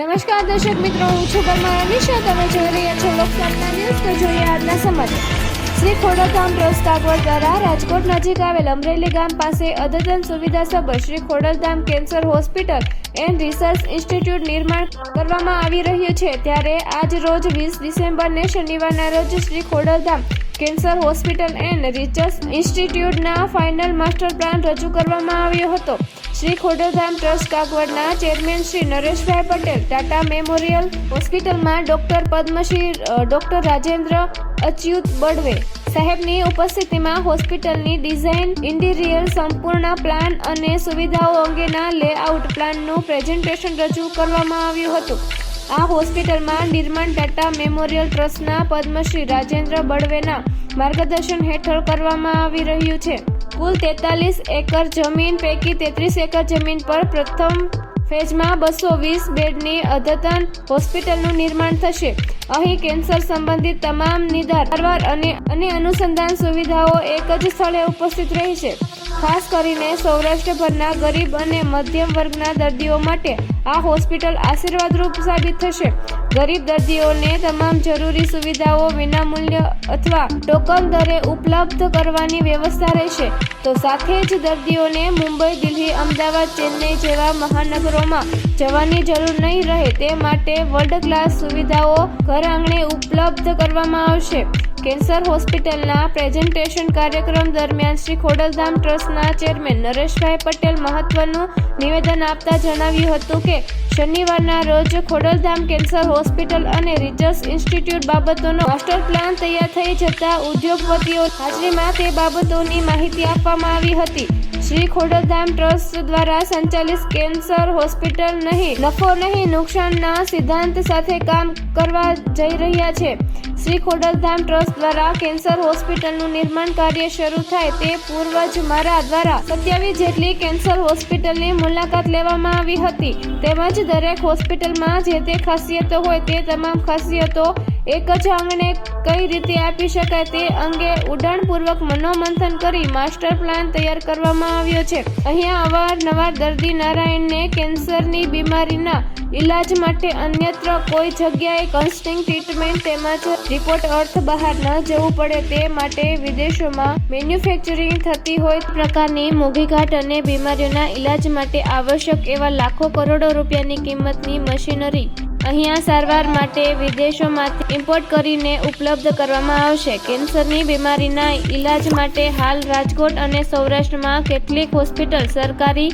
નમસ્કાર, દર્શક મિત્રો, હું છું પરમાર અનિશા તમે જોઈ રહ્યા છો લોકસત્તા ન્યૂઝ. તો જોઈએ આજના સમાચાર. શ્રી ખોડલધામ ટ્રસ્ટ કાગવડ દ્વારા રાજકોટ નજીક આવેલ અમરેલી ગામ પાસે અદ્યતન સુવિધા સભર Shri Khodaldham cancer hospital and research institute નિર્માણ કરવામાં આવી રહ્યું છે. ત્યારે આજ રોજ વીસ ડિસેમ્બરને શનિવારના રોજ Shri Khodaldham cancer hospital and research ઇન્સ્ટિટ્યૂટના final master plan રજૂ કરવામાં આવ્યો હતો. શ્રી ખોડલધામ ટ્રસ્ટ કાગવડના ચેરમેન શ્રી નરેશભાઈ પટેલ, ટાટા મેમોરિયલ હોસ્પિટલમાં ડોક્ટર પદ્મશ્રી ડૉક્ટર રાજેન્દ્ર અચ્યુત બડવે સાહેબની ઉપસ્થિતિમાં હોસ્પિટલની ડિઝાઇન, ઇન્ટિરિયર, સંપૂર્ણ પ્લાન અને સુવિધાઓ અંગેના લેઆઉટ પ્લાનનું પ્રેઝન્ટેશન રજૂ કરવામાં આવ્યું હતું. આ હોસ્પિટલમાં નિર્માણ ટાટા મેમોરિયલ ટ્રસ્ટના પદ્મશ્રી રાજેન્દ્ર બળવેના માર્ગદર્શન હેઠળ કરવામાં આવી રહ્યું છે. કુલ તેતાલીસ એકર જમીન પૈકી તેત્રીસ એકર જમીન પર પ્રથમ ફેઝમાં બસો વીસ બેડની અદ્યતન હોસ્પિટલનું નિર્માણ થશે. અહીં કેન્સર સંબંધિત તમામ નિદાન, સારવાર અને અને અનુસંધાન સુવિધાઓ એક જ સ્થળે ઉપસ્થિત રહેશે. ખાસ કરીને સૌરાષ્ટ્રભરના ગરીબ અને મધ્યમ વર્ગના દર્દીઓ માટે આ હોસ્પિટલ આશીર્વાદરૂપ સાબિત થશે. ગરીબ દર્દીઓને તમામ જરૂરી સુવિધાઓ વિનામૂલ્ય અથવા ટોકન દરે ઉપલબ્ધ કરવાની વ્યવસ્થા રહેશે. તો સાથે જ દર્દીઓને મુંબઈ, દિલ્હી, અમદાવાદ, ચેન્નઈ જેવા મહાનગરોમાં જવાની જરૂર નહીં રહે તે માટે વર્લ્ડ ક્લાસ સુવિધાઓ ઘર આંગણે ઉપલબ્ધ કરવામાં આવશે. કેન્સર હોસ્પિટલના પ્રેઝન્ટેશન કાર્યક્રમ દરમિયાન શ્રી ખોડલધામ ટ્રસ્ટના ચેરમેન નરેશભાઈ પટેલ મહત્વનું નિવેદન આપતા જણાવ્યું હતું કે, શનિવારના રોજ ખોડલધામ કેન્સર હોસ્પિટલ અને રિસર્ચ ઇન્સ્ટિટ્યૂટ બાબતોનો માસ્ટર પ્લાન તૈયાર થઈ જતા ઉદ્યોગપતિઓ હાજરીમાં તે બાબતોની માહિતી આપવામાં આવી હતી. શ્રી ખોડલધામ ટ્રસ્ટ દ્વારા સંચાલિત કેન્સર હોસ્પિટલ નહીં, નફો નહીં, નુકસાનના સિદ્ધાંત સાથે કામ કરવા જઈ રહ્યા છે. શ્રી ખોડલધામ ટ્રસ્ટ દ્વારા કેન્સર હોસ્પિટલનું નિર્માણ કાર્ય શરૂ થાય તે પૂર્વ જ મારા દ્વારા સત્યાવીસ જેટલી કેન્સર હોસ્પિટલની મુલાકાત લેવામાં આવી હતી. તેમજ દરેક હોસ્પિટલમાં જે તે ખાસિયતો હોય તે તમામ ખાસિયતો એક જ આંગણે કઈ રીતે આપી શકાય તે અંગે ઉડાણપૂર્વક મનોમંથન કરી માસ્ટર પ્લાન તૈયાર કરવામાં આવ્યો છે. અહીંયા અવારનવાર દર્દી નારાયણને કેન્સરની બીમારીના ઈલાજ માટે અન્યત્ર કોઈ જગ્યાએ કન્સ્ટિંગ ટ્રીટમેન્ટ તેમજ રિપોર્ટ અર્થ બહાર ન જવું પડે તે માટે વિદેશોમાં મેન્યુફેક્ચરિંગ થતી હોય પ્રકારની મોઘીઘાટ અને બીમારીઓના ઈલાજ માટે આવશ્યક એવા લાખો કરોડો રૂપિયાની કિંમતની મશીનરી અહીંયા સારવાર માટે વિદેશોમાંથી ઇમ્પોર્ટ કરીને ઉપલબ્ધ કરવામાં આવશે. કેન્સરની બીમારીના ઈલાજ માટે હાલ રાજકોટ અને સૌરાષ્ટ્રમાં કેટલીક હોસ્પિટલ સરકારી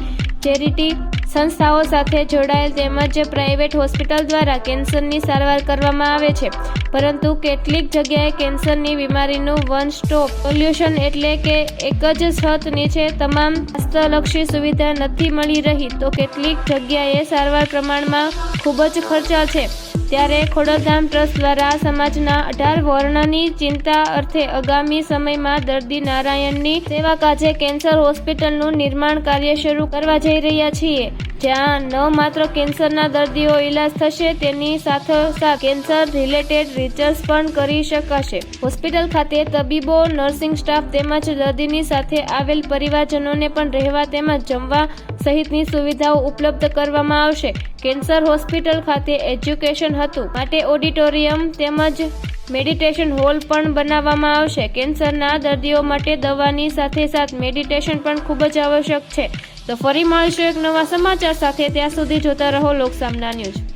ચેરિટી સંસ્થાઓ સાથે જોડાયેલ તેમજ પ્રાઇવેટ હોસ્પિટલ દ્વારા કેન્સરની સારવાર કરવામાં આવે છે. પરંતુ કેટલીક જગ્યાએ કેન્સરની બીમારીનું વન સ્ટોપ સોલ્યુશન એટલે કે એક જ છત નીચે તમામ સ્વાસ્થ્યલક્ષી સુવિધા નથી મળી રહી, તો કેટલીક જગ્યાએ સારવાર પ્રમાણમાં ખૂબ જ ખર્ચા છે. ત્યારે ખોડલધામ ટ્રસ્ટ દ્વારા સમાજના અઢાર વર્ણની ચિંતા અર્થે આગામી સમયમાં દર્દી નારાયણની સેવા કાજે કેન્સર હોસ્પિટલનું નિર્માણ કાર્ય શરૂ કરવા જઈ રહ્યા છીએ. જ્યાં ન માત્ર કેન્સરના દર્દીઓ ઈલાજ થશે, તેની સાથોસાથ કેન્સર રિલેટેડ રિસર્ચ પણ કરી શકાશે. હોસ્પિટલ ખાતે તબીબો નર્સિંગ સ્ટાફ તેમજ દર્દીની સાથે આવેલ પરિવારજનોને પણ રહેવા તેમજ જમવા સહિતની સુવિધાઓ ઉપલબ્ધ કરવામાં આવશે. કેન્સર હોસ્પિટલ ખાતે એજ્યુકેશન હતું. માટે ઓડિટોરિયમ તેમજ મેડિટેશન હોલ પણ બનાવવામાં આવશે. કેન્સરના દર્દીઓ માટે દવાની સાથે સાથ મેડિટેશન પણ ખૂબ જ આવશ્યક છે. તો ફરી મળીશું એક નવા સમાચાર સાથે. ત્યાં સુધી જોતા રહો લોકસામના ન્યૂઝ.